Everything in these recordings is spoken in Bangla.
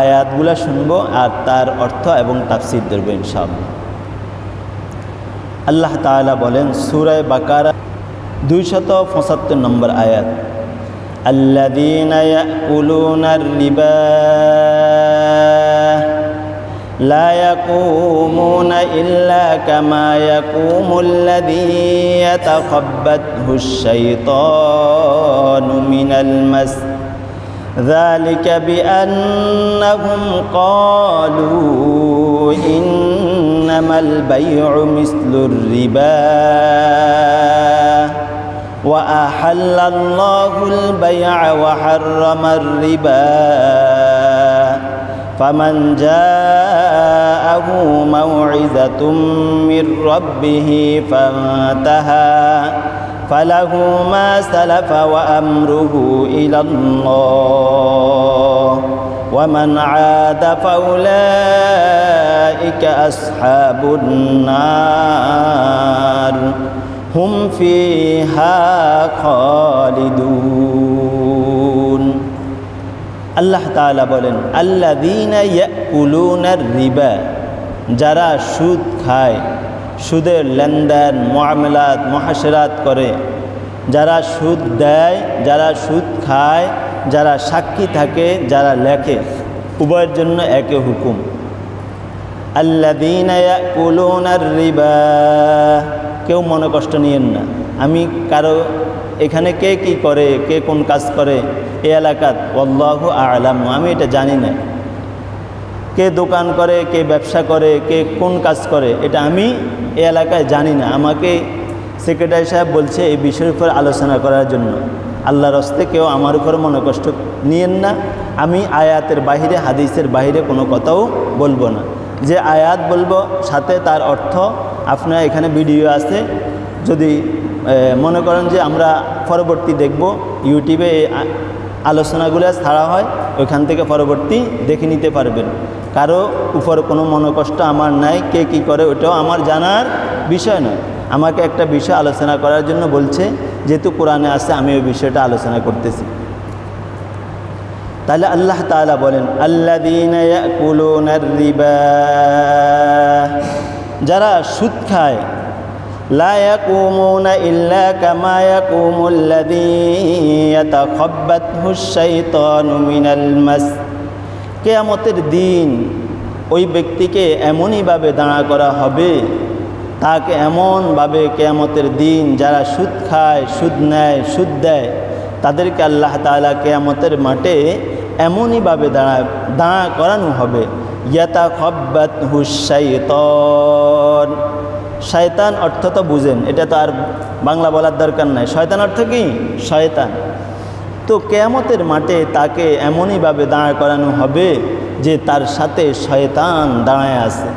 আয়াতগুলো শুনবো আর তার অর্থ এবং তাফসির ধরবো ইনশাআল্লাহ আল্লাহ তাআলা বলেন সুরায় বাকারা দুইশত পঁচাত্তর নম্বর আয়াত الذين يأكلون الربا لا يقومون إلا كما يقوم الذي يتخبطه الشيطان من المس ذلك بأنهم قالوا إنما البيع مثل الربا وأحل الله البيع وحرم الربا فمن جاءه موعظة من ربه فانتهى فله ما سلف وأمره إلى الله ومن عاد فأولئك أصحاب النار হুম ফিহা খালিদুন আল্লাহ তাআলা বলেন আল্লাযীনা ইয়াকুলুনার রিবা যারা সুদ খায় সুদের লেনদেন, মুআমালাত, মুহাশারাত করে। যারা সুদ দেয়, যারা সুদ খায়, যারা সাক্ষী থাকে, যারা লেখে। উভয়ের জন্য একে হুকুম। ইয়াকুলুনার রিবা। কেউ মনে কষ্ট নিয়েন না। আমি কারও, এখানে কে কি করে, কে কোন কাজ করে? এ এলাকাত অল্লাহ আলাম। আমি এটা জানি না। কে দোকান করে, কে ব্যবসা করে, কে কোন কাজ করে, এটা আমি এ এলাকায় জানি না। আমাকে সেক্রেটারি সাহেব বলছে এই বিষয়ের উপর আলোচনা করার জন্য। আল্লাহর হস্তে কেউ আমার উপর মনে কষ্ট নিয়েন না। আমি আয়াতের বাহিরে, হাদিসের বাহিরে কোনো কথাও বলব না। যে আয়াত বলব, সাথে তার অর্থ আপনার এখানে ভিডিও আছে। যদি মনে করেন যে আমরা পরবর্তী দেখব, ইউটিউবে আলোচনাগুলো ছাড়া হয়, ওইখান থেকে পরবর্তী দেখে নিতে পারবেন। কারও উপর কোনো মনোকষ্ট আমার নাই, কে কি করে ওটাও আমার জানার বিষয় নয়। আমাকে একটা বিষয় আলোচনা করার জন্য বলছে, যেহেতু কোরআনে আছে, আমি ওই বিষয়টা আলোচনা করতেছি। তাহলে আল্লাহ তালা বলেন আল্লাহ যারা সুদ খায় لا يقومون إلا كما يقوم الذي يتخبطه الشيطان من المس কেয়ামতের দিন ওই ব্যক্তিকে এমনইভাবে দাঁড়া করা হবে তাকে এমনভাবে কেয়ামতের দিন যারা সুদ খায় সুদ নেয় সুদ দেয় তাদেরকে আল্লাহ তালা কেয়ামতের মাঠে এমনইভাবে দাঁড়া দাঁড়া করানো হবে ইয়াতা খব্বাত হুসাইতন শয়তান অর্থ তো বুঝেন এটা তো আর বাংলা বলার দরকার নাই শয়তান অর্থ কি শয়তান তো কেয়ামতের মাঠে তাকে এমনইভাবে দাঁড় করানো হবে যে তার সাথে শয়তান দাঁড়ায় আছে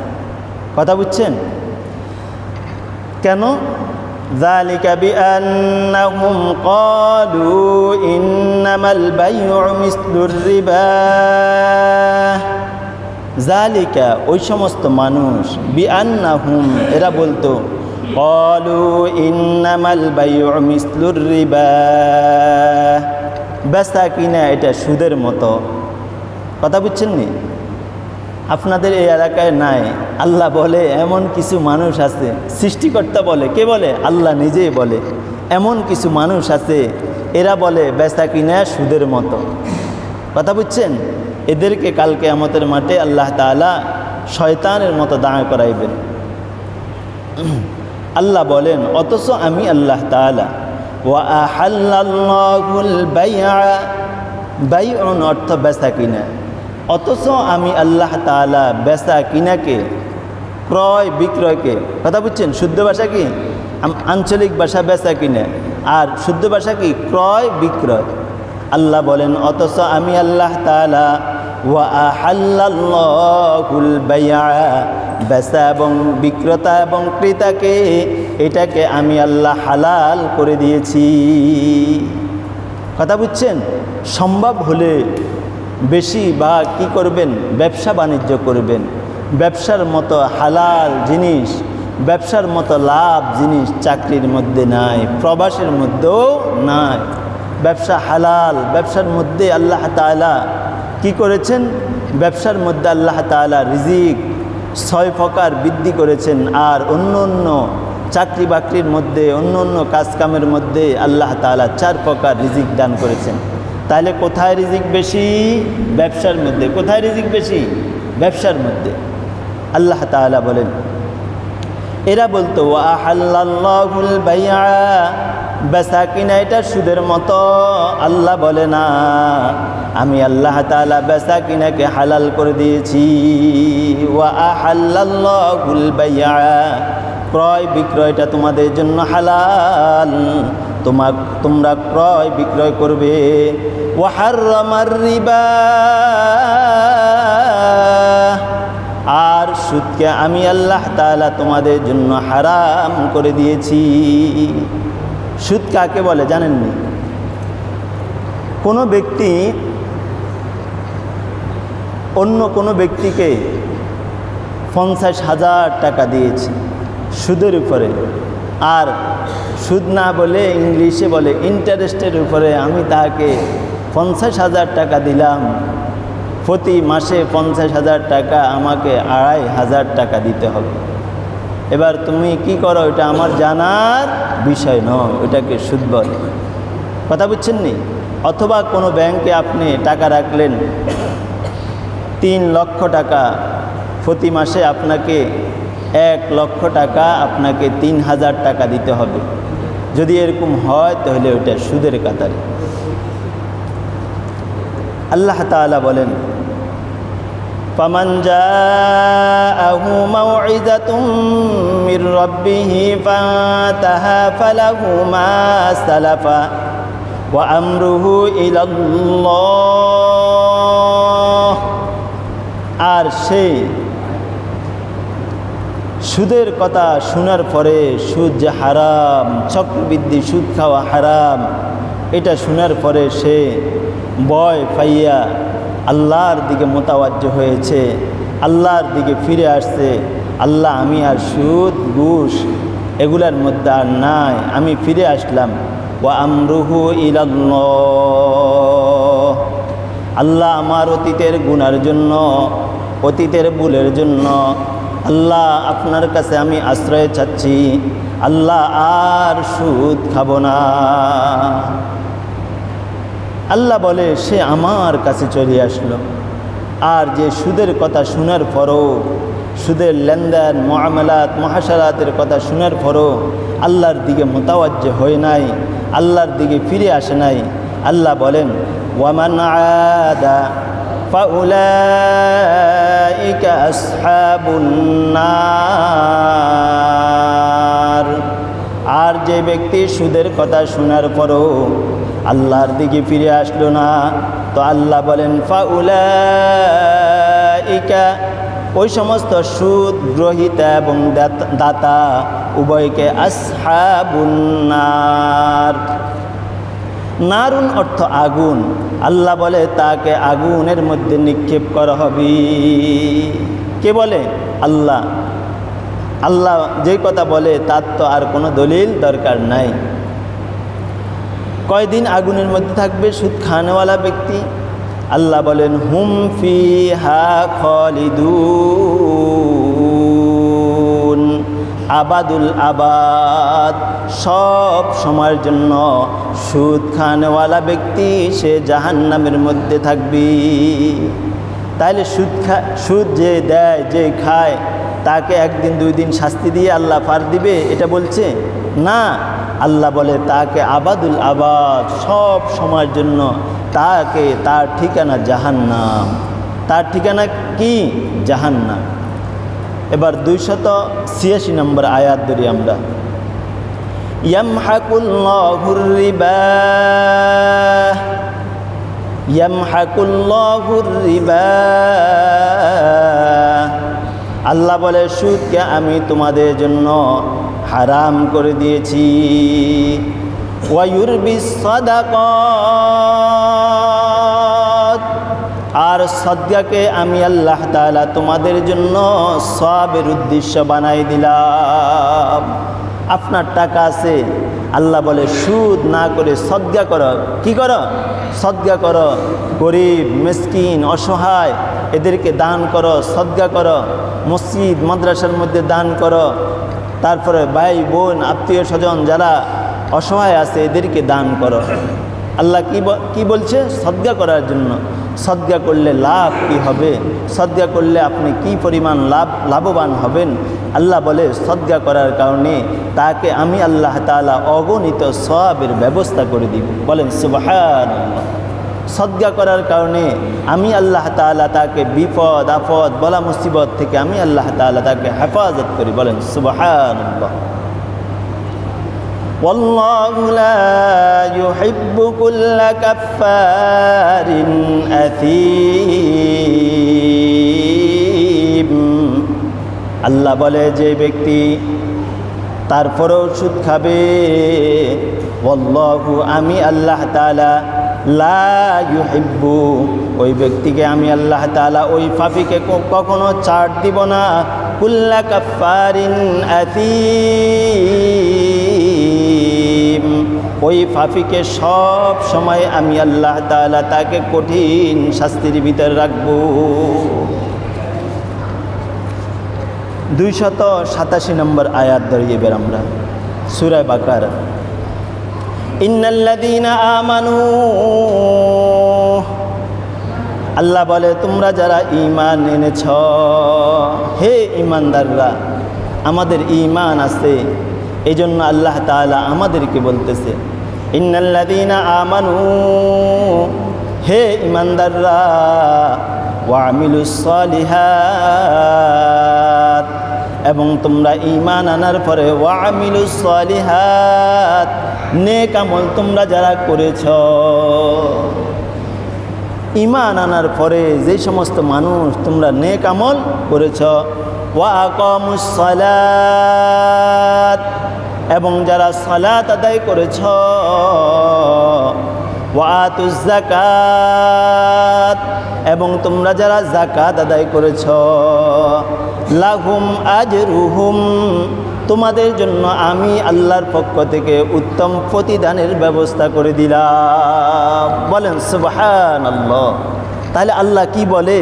কথা বুঝছেন কেন ذلك بأنهم قالوا إنما البيع مثل الربا জালিকা, ওই সমস্ত মানুষ, বিআন্নাহুম, এরা বলতো, কলু ইন্নামাল মিসলুর রিবা। বেচা কিনা এটা সুদের মতো। কথা বুঝছেন নি? আপনাদের এই এলাকায় নাই। আল্লাহ বলে, এমন কিছু মানুষ আছে। সৃষ্টিকর্তা বলে, কে বলে? আল্লাহ নিজেই বলে, এমন কিছু মানুষ আছে, এরা বলে, বেচা কিনা সুদের মতো। কথা বুঝছেন? এদেরকে কালকে আমাদের মাঠে আল্লাহ তালা শয়তানের মতো দাঁড় করাইবেন। আল্লাহ বলেন, অথচ আমি আল্লাহ তালা বাইউন অর্থ বেচা কিনা। অথচ আমি আল্লাহ তালা বেচা কিনাকে, ক্রয় বিক্রয়কে, কথা বুঝছেন? শুদ্ধ ভাষা কি? আঞ্চলিক ভাষা বেচা কিনা। আর শুদ্ধ ভাষা কি? ক্রয় বিক্রয়। আল্লাহ বলেন, অথচ আমি আল্লাহ তালা বেচা এবং বিক্রেতা এবং ক্রেতাকে এটাকে আমি আল্লাহ হালাল করে দিয়েছি। কথা বুঝছেন? সম্ভব হলে বেশি বা কি করবেন? ব্যবসা বাণিজ্য করবেন। ব্যবসার মতো হালাল জিনিস, ব্যবসার মতো লাভ জিনিস চাকরির মধ্যে নাই, প্রবাসের মধ্যেও নাই। ব্যবসা হালাল, ব্যবসার মধ্যে আল্লাহ তালা কি করেছেন? ব্যবসার মধ্যে আল্লাহ তাআলা রিজিক, ছয় প্রকার বৃদ্ধি করেছেন আর অন্য অন্য চাকরি বাকরির মধ্যে, অন্য অন্য কাজকামের মধ্যে আল্লাহ তাআলা চার প্রকার রিজিক দান করেছেন। তাহলে কোথায় রিজিক বেশি? ব্যবসার মধ্যে। কোথায় রিজিক বেশি? ব্যবসার মধ্যে। আল্লাহ তাআলা বলেন, এরা বলতো আহাল্লাহুল বাইয়া বেচা কিনা এটা সুদের মতো। আল্লাহ বলে না, আমি আল্লাহ তাআলা বেচা কিনাকে হালাল করে দিয়েছি। ক্রয় বিক্রয়টা তোমাদের জন্য হালাল। তোমার তোমরা ক্রয় বিক্রয় করবে। ওয়াহার রিবা, আর সুদকে আমি আল্লাহ তাআলা তোমাদের জন্য হারাম করে দিয়েছি। সুদ কাকে বলে জানেননি? কোনো ব্যক্তি অন্য কোনো ব্যক্তিকে পঞ্চাশ হাজার টাকা দিয়েছে সুদের উপরে। আর সুদ না বলে ইংলিশে বলে ইন্টারেস্টের উপরে আমি তাকে পঞ্চাশ হাজার টাকা দিলাম। প্রতি মাসে পঞ্চাশ হাজার টাকা আমাকে আড়াই হাজার টাকা দিতে হবে। এবার তুমি কি করো? এটা আমার জানার বিষয় নয় ওটাকে সুদ বলে। কথা বুঝছেন নি? অথবা কোনো ব্যাংকে আপনি টাকা রাখলেন, তিন লক্ষ টাকা, প্রতি মাসে আপনাকে এক লক্ষ টাকা, আপনাকে তিন হাজার টাকা দিতে হবে। যদি এরকম হয়, তাহলে ওটা সুদের কাতারে। আল্লাহ তাআলা বলেন فمن جاءه موعظة من ربه فانتهى فله ما سلف وأمره إلى الله আর সে সুদের কথা শোনার পরে সুদ যে হারাম চক্রবৃদ্ধি সুদ খাওয়া হারাম এটা শোনার পরে সে বয় পাইয়া আল্লাহর দিকে মোতাবাজ্য হয়েছে, আল্লাহর দিকে ফিরে আসছে, আল্লাহ আমি আর সুদ, ঘুষ এগুলার মধ্যে আর নাই, আমি ফিরে আসলাম। ও আমরুহু ইলাল্লাহ। আল্লাহ আমার অতীতের গুনার জন্য, অতীতের ভুলের জন্য, আল্লাহ আপনার কাছে আমি আশ্রয় চাচ্ছি, আল্লাহ আর সুদ খাব না। আল্লাহ বলে সে আমার কাছে চলে আসলো আর যে সুদের কথা শোনার পরও সুদের লেনদেন মহামেলাত মহাসারাতের কথা শোনার পরও আল্লাহর দিকে মোতাবাজ্য হয় নাই আল্লাহর দিকে ফিরে আসে নাই আল্লাহ বলেন ওয়ামান আদা فأولئك أصحاب النار আর যে ব্যক্তি সুদের কথা শোনার পরও আল্লাহর দিকে ফিরে আসলো না। তো আল্লাহ বলেন, ফাউলাইকা। ওই সমস্ত সুদ, গ্রহিতা এবং দাতা উভয়কে আসহাবুন্নার নারুন অর্থ আগুন। আল্লাহ বলে, তাকে আগুনের মধ্যে নিক্ষেপ করা হবে। কে বলে? আল্লাহ। আল্লাহ যে কথা বলে, তার তো আর কোনো দলিল দরকার নাই। কয়দিন আগুনের মধ্যে থাকবে সুদ খানেওয়ালা ব্যক্তি? আল্লাহ বলেন, হুম ফি হা খলিদুন। আবাদুল আবাদ, সব সময়ের জন্য সুদ খানেওয়ালা ব্যক্তি, সে জাহান্নামের মধ্যে থাকবে। তাইলে সুদ খা, সুদ যে দেয়, যে খায় তাকে একদিন, দুই দিন শাস্তি দিয়ে আল্লাহ পার দিবে, এটা বলছে? না। আল্লাহ বলে, তাকে আবাদুল আবাদ, সব সময়ের জন্য তাকে তার ঠিকানা জাহান্নাম। তার ঠিকানা কি? জাহান্নাম। এবার দুইশত ছিয়াশি নম্বর আয়াত ধরি আমরা। ইয়ামহাকুল্লাহুর রিবা। রিবা। আল্লাহ বলে, সুদকে আমি তোমাদের জন্য হারাম করে দিয়েছি। আর সদ্যাকে আমি আল্লাহ তালা তোমাদের জন্য সবের উদ্দেশ্য বানাই দিলাম। আপনার টাকা আছে। আল্লাহ বলে, সুদ না করে সদ্গা করো। কি করো? সদ্গা করো। গরিব, মিসকিন, অসহায়, এদেরকে দান করো, সদ্গা করো। মসজিদ, মাদ্রাসার মধ্যে দান করো। তারপরে ভাই, বোন, আত্মীয় স্বজন যারা অসহায় আছে, এদেরকে দান করো। আল্লাহ কি বলছে? সদ্গা করার জন্য। সদ্গা করলে লাভ কি হবে? সদ্গা করলে আপনি কি পরিমাণ লাভ, লাভবান হবেন? আল্লাহ বলে, সদ্গা করার কারণে তাকে আমি আল্লাহ তাআলা অগণিত সবের ব্যবস্থা করে দিব। বলেন সুবাহান সদ্গা করার কারণে আমি আল্লাহ তাআলা তাকে বিপদ, আপদ, বলা মুসিবত থেকে আমি আল্লাহ তাআলা তাকে হেফাজত করি। বলেন সুবাহান والله لا يحب كل كفار أثيم আল্লাহ বলে যে ব্যক্তি তারপরেও সুদ খাবে ওয়াল্লাহু আমি আল্লাহ তাআলা লা ইউহিব্বু ওই ব্যক্তিকে আমি আল্লাহ তাআলা ওই পাপীকে ক- কখনো ছাড় দিব না কুল্লা কাফারিন আতিম ওই ফাফিকে সব সময় আমি আল্লাহ তাআলা তাকে কঠিন শাস্তির ভিতরে রাখব। দুইশত সাতাশি নম্বর আয়াত দাঁড়িয়ে বের আমরা। সুরায় বাকার। আমানু। আল্লাহ বলে, তোমরা যারা ঈমান এনেছ, হে ইমানদাররা আমাদের ইমান আছে। এই জন্য আল্লাহ তাআলা আমাদেরকে বলতেছে হে ইমানদাররা এবং তোমরা ইমান আনার পরে ওয়া আমিলুস সালিহাত, নেক আমল তোমরা যারা করেছ ইমান আনার পরে যে সমস্ত মানুষ তোমরা নেক আমল করেছ সালাত। এবং যারা সালাত আদায় করেছ জাকাত এবং তোমরা যারা জাকাত আদায় করেছ, লাহুম আজ রুহুম তোমাদের জন্য আমি আল্লাহর পক্ষ থেকে উত্তম প্রতিদানের ব্যবস্থা করে দিলাম। বলেন আল্লাহ তাহলে আল্লাহ কি বলে?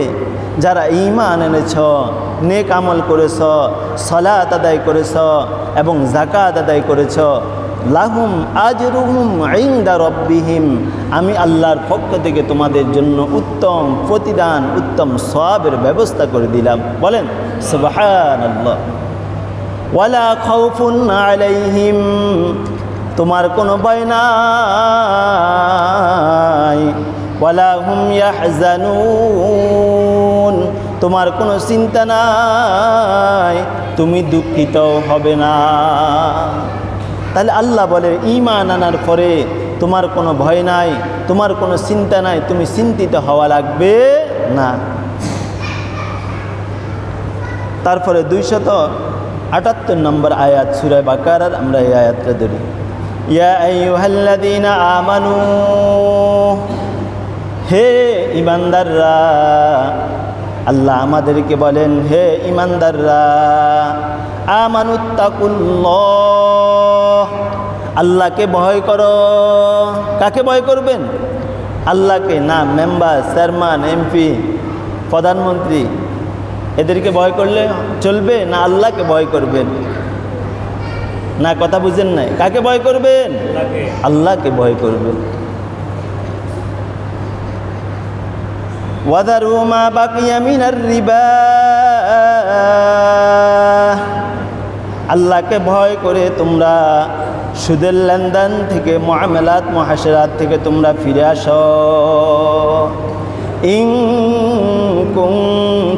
যারা ইমান এনেছ, নেক আমল করেছ, সলাত আদায় করেছ এবং জাকাত আদায় করেছ, লাহুম আজরুহুম ইনদা রব্বিহিম, আমি আল্লাহর পক্ষ থেকে তোমাদের জন্য উত্তম প্রতিদান, উত্তম সওয়াবের ব্যবস্থা করে দিলাম। বলেন ওয়ালা খাউফুন আলাইহিম, তোমার কোনো ভয় নাই। ওয়ালা ইয়াহজানুন। তোমার কোনো চিন্তা নাই, তুমি দুঃখিত হবে না। তাহলে আল্লাহ বলে ইমান আনার পরে তোমার কোনো ভয় নাই, তোমার কোনো চিন্তা নাই, তুমি চিন্তিত হওয়া লাগবে না। তারপরে দুইশত আটাত্তর নম্বর আয়াত সুরায় বাকারার আমরা এই আয়াতটা ধরি। ইয়া আমানু। হে ইমানদাররা আল্লাহ আমাদেরকে বলেন হে ইমানদাররা আমানুত্তাকুল্লাহ আল্লাহকে ভয় করো। কাকে ভয় করবেন? আল্লাহকে না মেম্বার চেয়ারম্যান এমপি প্রধানমন্ত্রী এদেরকে ভয় করলে চলবে না আল্লাহকে ভয় করবেন? না কথা বুঝেন নাই। কাকে ভয় করবেন? আল্লাহকে। ভয় করবেন। ওয়াদারু মা বাকিয়া মিনার রিবা আল্লাহকে ভয় করে তোমরা সুদের লেনদেন থেকে মহামেলাত মহাসেরাত থেকে তোমরা ফিরে আসো। ইং কুং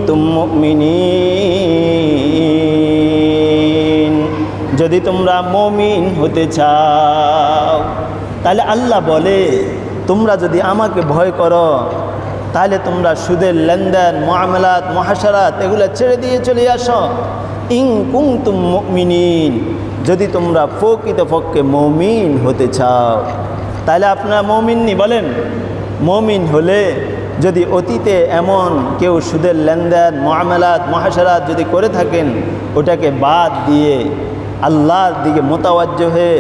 তুমিন যদি তোমরা মমিন হতে চাও, তাহলে আল্লাহ বলে, তোমরা যদি আমাকে ভয় করো তাহলে তোমরা সুদের লেনদেন, মহামেলাত, মহাসারাত, এগুলো ছেড়ে দিয়ে চলে আসো। ইং কুং তুম যদি তোমরা প্রকৃতপক্ষে মমিন হতে চাও। তাহলে আপনারা মমিননি বলেন। মৌমিন হলে যদি অতীতে এমন কেউ সুদের লেনদেন, মহামেলাত, মহাসারাত যদি করে থাকেন, ওটাকে বাদ দিয়ে আল্লাহর দিকে মোতাবাজ্য হয়ে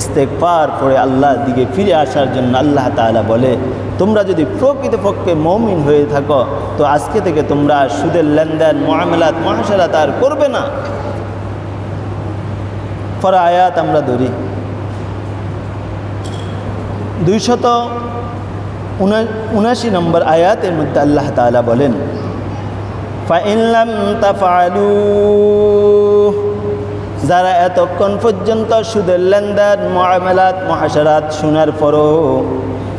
ইস্তেকবার করে আল্লাহর দিকে ফিরে আসার জন্য আল্লাহ তাআলা বলে, তোমরা যদি প্রকৃতপক্ষে মৌমিন হয়ে থাকো, তো আজকে থেকে তোমরা সুদের লেনদেন মহামেলাত মহাসারাত আর করবে না। পরে আয়াত আমরা ধরি। দুইশত উনাশি নম্বর আয়াতের মধ্যে আল্লাহ তাআলা বলেন ফাইনলাম তাফালু যারা এতক্ষণ পর্যন্ত সুদের লেনদেন মহামেলাত মহাসারাত শোনার পরও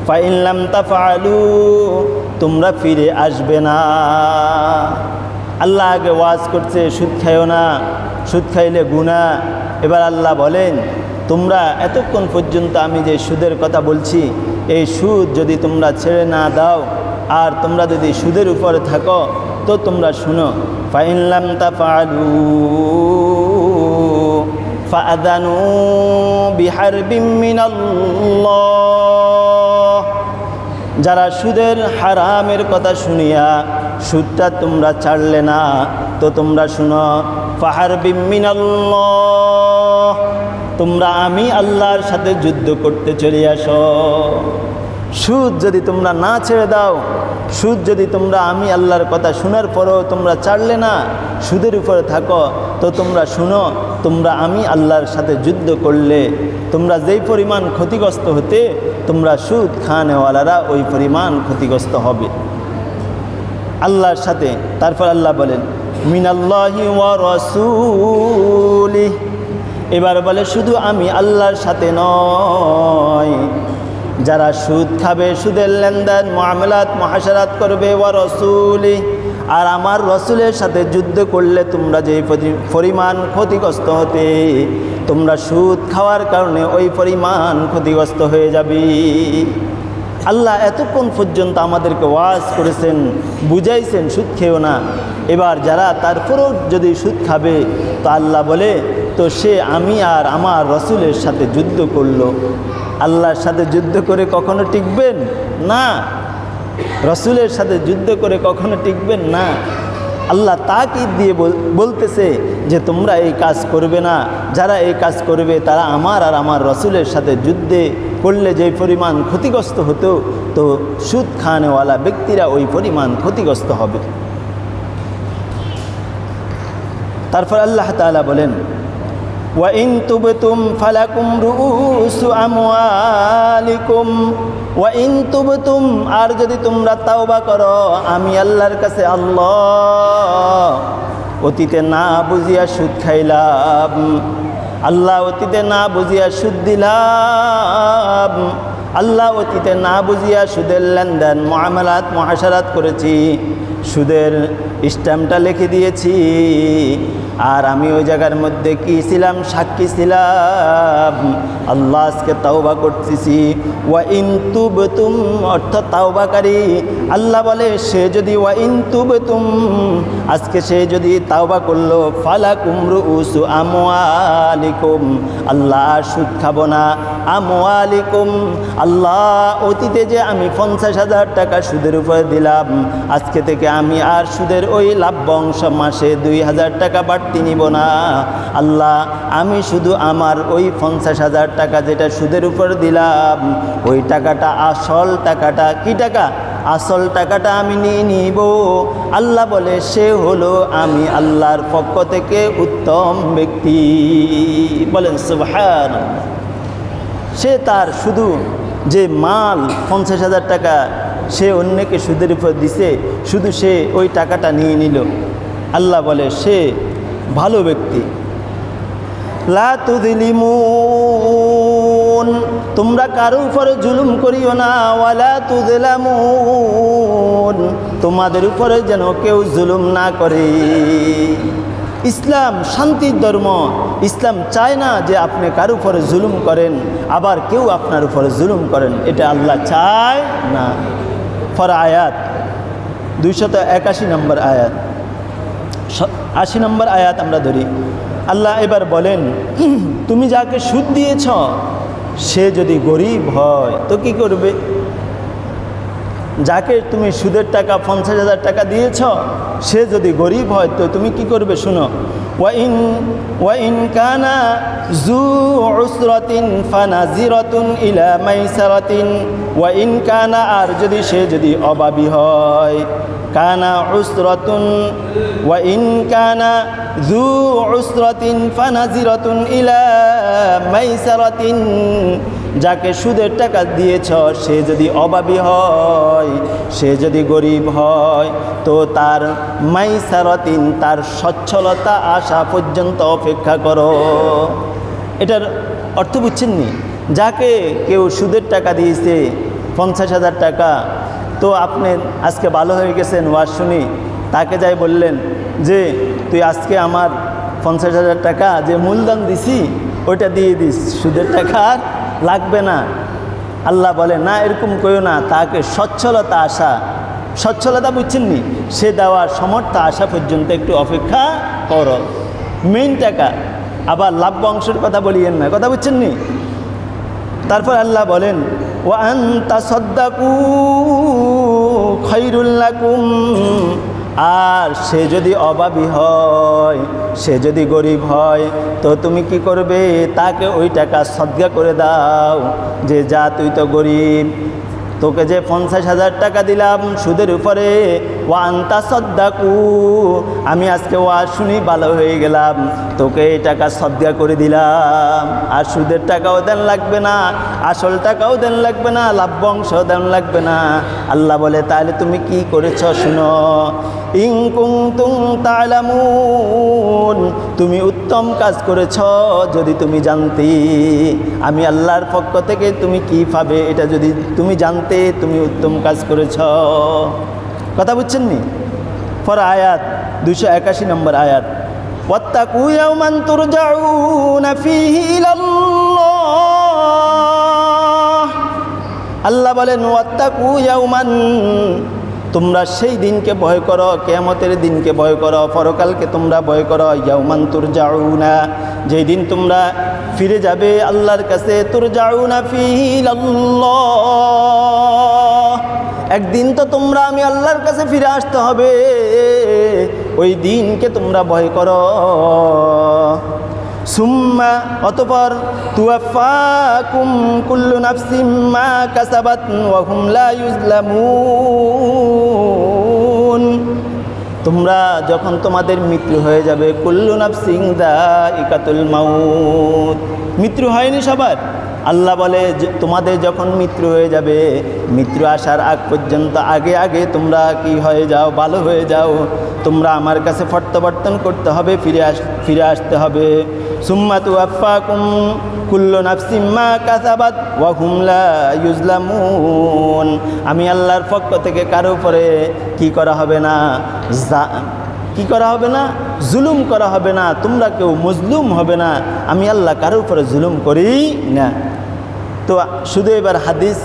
ফাইনলাম তাফালু তোমরা ফিরে আসবে না। আল্লাহ আগে ওয়াজ করছে, সুদ খাইও না, সুদ খাইলে গুণা এবার আল্লাহ বলেন, তোমরা এতক্ষণ পর্যন্ত আমি যে সুদের কথা বলছি, এই সুদ যদি তোমরা ছেড়ে না দাও, আর তোমরা যদি সুদের উপরে থাকো, তো তোমরা শুনো ফাইনলাম তাফালু ফাদানু من الله. যারা সুদের হারামের কথা শুনিয়া, সুদটা তোমরা ছাড়লে না, তো তোমরা শুনো ফাহার বিমিনাল্লাহ তোমরা আমি আল্লাহর সাথে যুদ্ধ করতে চলে আসো। সুদ যদি তোমরা না ছেড়ে দাও, সুদ যদি তোমরা আমি আল্লাহর কথা শোনার পরেও তোমরা ছাড়লে না, সুদের উপরে থাকো, তো তোমরা শুনো, তোমরা আমি আল্লাহর সাথে যুদ্ধ করলে, তোমরা যেই পরিমাণ ক্ষতিগ্রস্ত হতে, তোমরা সুদ খানেওয়ালারা ওই পরিমাণ ক্ষতিগ্রস্ত হবে। আল্লাহর সাথে, তারপর আল্লাহ বলেন, মিনাল্লাহি রাসূলি এবার বলে, শুধু আমি আল্লাহর সাথে নয়। যারা সুদ খাবে, সুদের লেনদেন মহামেলাত মহাসারাত করবে, ওয়া রসুলি। আর আমার রসুলের সাথে যুদ্ধ করলে তোমরা যে পরি- পরিমাণ ক্ষতিগ্রস্ত হতে, তোমরা সুদ খাওয়ার কারণে ওই পরিমাণ ক্ষতিগ্রস্ত হয়ে যাবে। আল্লাহ এতক্ষণ পর্যন্ত আমাদেরকে ওয়াজ করেছেন, বুঝাইছেন, সুদ খেয়েও না। এবার যারা তারপরেও যদি সুদ খাবে, তো আল্লাহ বলে তো সে আমি আর আমার রসুলের সাথে যুদ্ধ করল। আল্লাহর সাথে যুদ্ধ করে কখনো টিকবেন? না। রসুলের সাথে যুদ্ধ করে কখনো টিকবেন? না। আল্লাহ তাকিদ দিয়ে বলতেছে যে, তোমরা এই কাজ করবে না। যারা এই কাজ করবে, তারা আমার আর আমার রসুলের সাথে যুদ্ধে করলে যে পরিমাণ ক্ষতিগ্রস্ত হতো, তো সুদ খানেওয়ালা ব্যক্তিরা ওই পরিমাণ ক্ষতিগ্রস্ত হবে। তারপর আল্লাহ তালা বলেন وإن تبتم فلكم رؤوس أموالكم وإن تبتم আর যদি তোমরা তাওবা করো আমি আল্লাহর কাছে আল্লাহ অতীতে না বুঝিয়া সুদ খাইলাম আল্লাহ অতীতে না বুঝিয়া সুদ দিলাম আল্লাহ অতীতে না বুঝিয়া সুদের লেনদেন মহামেলাত মহাসারাত করেছি সুদের স্ট্যাম্পটা লিখে দিয়েছি। আর আমি ওই জায়গার মধ্যে কি ছিলাম? সাক্ষী ছিলাম। আল্লাহ আজকে তাওবা করতেছি। ওয়া ইনতুব তুম অর্থ তাওবাকারী। আল্লাহ বলে, সে যদি ওয়া ইনতুব তুম আজকে সে যদি তাওবা করল ফালা কুমরু উসু আমওয়ালিকুম। আল্লাহ সুদ খাব না। আলিকুম আল্লাহ অতীতে যে আমি পঞ্চাশ হাজার টাকা সুদের উপরে দিলাম, আজকে থেকে আমি আর সুদের ওই লাভ্য অংশ মাসে দুই হাজার টাকা বাড়তি নিব না। আল্লাহ, আমি শুধু আমার ওই পঞ্চাশ হাজার টাকা যেটা সুদের উপর দিলাম, ওই টাকাটা আসল টাকাটা কি টাকা? আসল টাকাটা আমি নিয়ে নিব। আল্লাহ বলে, সে হলো আমি আল্লাহর পক্ষ থেকে উত্তম ব্যক্তি। বলেন সুবহান সে তার শুধু যে মাল পঞ্চাশ হাজার টাকা সে অন্যকে সুদের উপর দিছে, শুধু সে ওই টাকাটা নিয়ে নিল। আল্লাহ বলে, সে ভালো ব্যক্তি। তোমরা কারও উপরে জুলুম করিও না, ওয়ালা তুদিলামুন তোমাদের উপরে যেন কেউ জুলুম না করে। ইসলাম শান্তির ধর্ম। ইসলাম চায় না যে আপনি কার উপরে জুলুম করেন, আবার কেউ আপনার উপরে জুলুম করেন। এটা আল্লাহ চায় না। ফর আয়াত, দুইশত একাশি নম্বর আয়াত। আশি নম্বর আয়াত আমরা ধরি। আল্লাহ এবার বলেন তুমি যাকে সুদ দিয়েছ, সে যদি গরিব হয়, তো কি করবে? যাকে তুমি সুদের টাকা, পঞ্চাশ হাজার টাকা দিয়েছ, সে যদি গরিব হয়, তো তুমি কি করবে শুনো? ওয়াইন ওয়াইন কানা জু উসরাতিন ফানাজিরাতুন ইলা মাইসারাতিন। ওয়াইন কানা, আর যদি সে যদি অভাবী হয়, কানা উসরাতুন। ওয়াইন কানা জু উসরাতিন ফানাজিরাতুন ইলা মাইসারাতিন। যাকে সুদের টাকা দিয়েছ, সে যদি অভাবী হয়, সে যদি গরিব হয়, তো তার মাইসারতিন, তার সচ্ছলতা আসা পর্যন্ত অপেক্ষা করো। এটার অর্থ বুঝছেন নি? যাকে কেউ সুদের টাকা দিয়েছে, পঞ্চাশ হাজার টাকা, তো আপনি আজকে ভালো হয়ে গেছেন, ওয়াজ শুনি। তাকে যাই বললেন, যে, তুই আজকে আমার পঞ্চাশ হাজার টাকা যে মূলধন দিছি, ওইটা দিয়ে দিস, সুদের টাকা লাগবে না। আল্লাহ বলে, না, এরকম কইও না তাকে সচ্ছলতা আসা সচ্ছলতা বুঝছেন নি? সে দেওয়ার সমর্থ আসা পর্যন্ত একটু অপেক্ষা করো। মেইন টাকা। আবার লাভ্য অংশের কথা বলিয়েন না, কথা বুঝছেন নি? তারপর আল্লাহ বলেন ও আন্তা সদ্দাকু খৈরুল্লাকুম আর সে যদি অভাবী হয়, সে যদি গরিব হয়, তো তুমি কি করবে? তাকে ওই টাকা সদ্গা করে দাও। যে যা, তুই তো গরিব। তোকে যে পঞ্চাশ হাজার টাকা দিলাম সুদের উপরে ওয়ান্তা সদ্দাকু, আমি আজকে ওয়া শুনি ভালো হয়ে গেলাম, তোকে এই টাকা সদ্গা করে দিলাম। আর সুদের টাকাও দেন লাগবে না, আসল টাকাও দেন লাগবে না লাভ্য অংশ দেন লাগবে না। আল্লাহ বলে, তাহলে তুমি কি করেছ শুনো? ইংকুং তুং তালামুন, তুমি উত্তম কাজ করেছ যদি তুমি জানতে। আমি আল্লাহর পক্ষ থেকে তুমি কি পাবে, এটা যদি তুমি জানতে, তুমি উত্তম কাজ করেছ। কথা বুঝছেন নি পর আয়াত দুশো একাশি নম্বর আয়াত واتقوا يوما ترجعون فيه إلى الله আল্লাহ বলেন ওয়াত্তাকু ইয়াউমান তোমরা সেই দিনকে ভয় করো কেয়ামতের দিনকে ভয় করো পরকালকে তোমরা ভয় করো ইয়াউমান তুর যাও না যেই দিন তোমরা ফিরে যাবে আল্লাহর কাছে তুর যাও না ফিল একদিন তো তোমরা আমি আল্লাহর কাছে ফিরে আসতে হবে। ওই দিনকে তোমরা ভয় করো। সুম্মা, অতপর কুল্লু তোমরা যখন তোমাদের মৃত্যু হয়ে যাবে, কুল্লু নাফসিং দা ইকাতুল মাউত। মৃত্যু হয়নি সবার। আল্লাহ বলে তোমাদের যখন মৃত্যু হয়ে যাবে, মৃত্যু আসার আগ পর্যন্ত আগে আগে তোমরা কি হয়ে যাও, ভালো হয়ে যাও। তোমরা আমার কাছে প্রত্যাবর্তন করতে হবে, ফিরে আস, ফিরে আসতে হবে। সুম্মা তু আফাকুম কুল্ল নাফসিম্মা কাসাবাদ ওয়া হুমলা ইউজলামুন আমি আল্লাহর পক্ষ থেকে কারও উপরে কি করা হবে না? কি করা হবে না? জুলুম করা হবে না। তোমরা কেউ মজলুম হবে না। আমি আল্লাহ কারোর উপরে জুলুম করি না। তো শুধু এবার হাদিস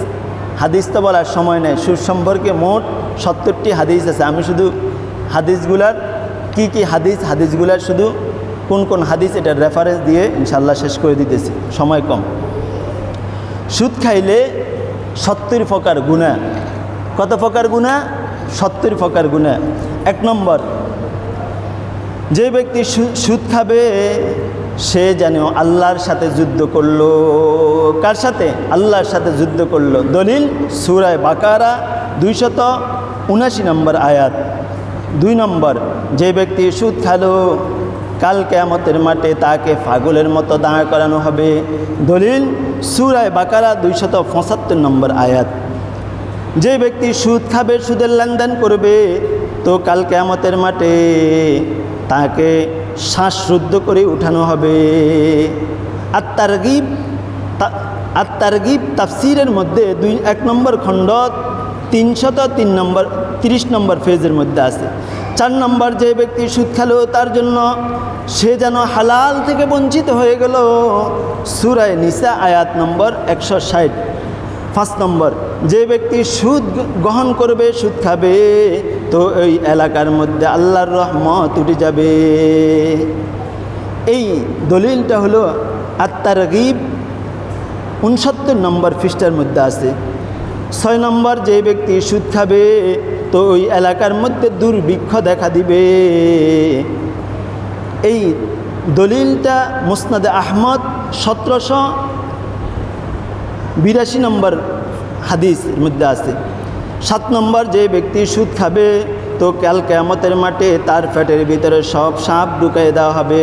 হাদিস তো বলার সময় নেই। সুর সম্পর্কে মোট সত্তরটি হাদিস আছে। আমি শুধু হাদিসগুলার কি কি হাদিস, হাদিসগুলার শুধু কোন কোন হাদিস এটার রেফারেন্স দিয়ে ইনশাল্লাহ শেষ করে দিতেছি। সময় কম। সুদ খাইলে সত্তর প্রকার গুণা। কত প্রকার গুণা? সত্তর প্রকার গুণা। এক নম্বর, যে ব্যক্তি সুদ খাবে সে যেন আল্লাহর সাথে যুদ্ধ করল। কার সাথে? আল্লাহর সাথে যুদ্ধ করল। দলিল সুরায় বাকারা দুইশত উনাশি নম্বর আয়াত। দুই নম্বর, যে ব্যক্তি সুদ খালো, কাল কেয়ামতের মাঠে তাকে পাগলের মতো দাঁড় করানো হবে। দলিল সুরায় বাকারা দুইশত পঁচাত্তর নম্বর আয়াত। যে ব্যক্তি সুদ খাবে, সুদের লেনদেন করবে, তো কাল কেয়ামতের মাঠে তাকে শ্বাসরুদ্ধ করে উঠানো হবে। আত্মার গিব আত্মার গিব তাফসিরের মধ্যে দুই, এক নম্বর খণ্ড তিনশত তিন নম্বর, তিরিশ নম্বর ফেজের মধ্যে আছে। চার নম্বর যে ব্যক্তি সুদ খেলো তার জন্য সে যেন হালাল থেকে বঞ্চিত হয়ে গেল। সুরায় নিসা আয়াত নম্বর একশো ষাট, পাঁচ নম্বর। যে ব্যক্তি সুদ গ্রহণ করবে, সুদ খাবে, তো ওই এলাকার মধ্যে আল্লাহর রহমত উঠে যাবে। এই দলিলটা হলো আত্মার গিব উনসত্তর নম্বর পৃষ্ঠার মধ্যে আছে। ছয় নম্বর, যে ব্যক্তি সুদ খাবে, তো ওই এলাকার মধ্যে দুর্ভিক্ষ দেখা দিবে। এই দলিলটা মুসনাদে আহমদ সতেরোশো বিরাশি নম্বর হাদিসের মধ্যে আছে। সাত নম্বর, যে ব্যক্তি সুদ খাবে, তো কাল কেয়ামতের মাঠে তার ফ্যাটের ভিতরে সব সাপ ঢুকাই দেওয়া হবে।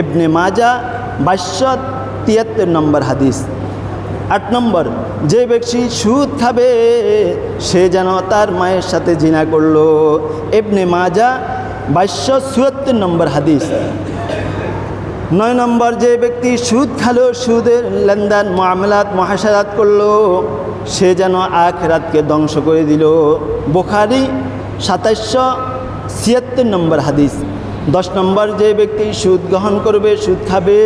এবনে মাজা বাইশশো তিয়াত্তর নম্বর হাদিস। আট নম্বর, যে ব্যক্তি সুদ খাবে, সে যেন তার মায়ের সাথে জিনা করল। এবনে মাজা বাইশশো চুয়াত্তর নম্বর হাদিস। নয় নম্বর, যে ব্যক্তি সুদ খালো, সুদের লেনদেন, মামলাত মহাসারাত করল সে যেন আখরাতকে ধ্বংস করে দিল। বোখারি সাতাইশশো ছিয়াত্তর নম্বর হাদিস। দশ নম্বর যে ব্যক্তি সুদ গ্রহণ করবে, সুদ খাবে,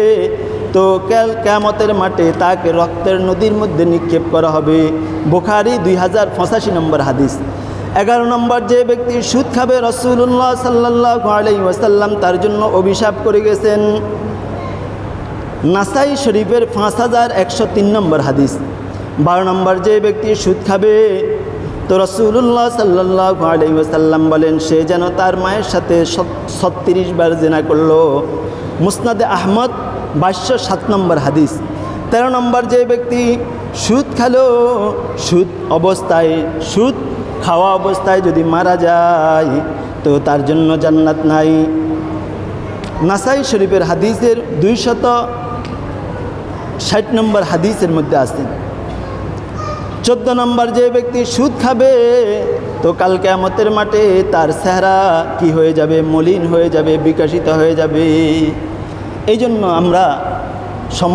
তো ক্যাল ক্যামতের মাঠে তাকে রক্তের নদীর মধ্যে নিক্ষেপ করা হবে। বোখারি দুই হাজার পঁচাশি নম্বর হাদিস। এগারো নম্বর যে ব্যক্তি সুদ খাবে রসুল্লাহ সাল্লাহ আলাই ওয়াসাল্লাম তার জন্য অভিশাপ করে গেছেন। নাসাই শরীফের পাঁচ হাজার একশো তিন নম্বর হাদিস। বারো নম্বর যে ব্যক্তি সুদ খাবে, তো রসুল্লাহ সাল্লাহ আলাইসাল্লাম বলেন, সে যেন তার মায়ের সাথে ছত্রিশ বার জেনা করল। মুসনাদে আহমদ, বাইশশো সাত নম্বর হাদিস। তেরো নম্বর যে ব্যক্তি সুদ খালো, সুদ অবস্থায়, সুদ খাওয়া অবস্থায় যদি মারা যায়, তো তার জন্য জান্নাত নাই। নাসাই শরীফের হাদিসের দুইশত ষাট নম্বর হাদিসের মধ্যে আছে। চোদ্দ নম্বর যে ব্যক্তি সুদ খাবে, তো কাল কেয়ামতের মাঠে তার চেহারা কি হয়ে যাবে? মলিন হয়ে যাবে, বিকাশিত হয়ে যাবে। এই জন্য আমরা সময়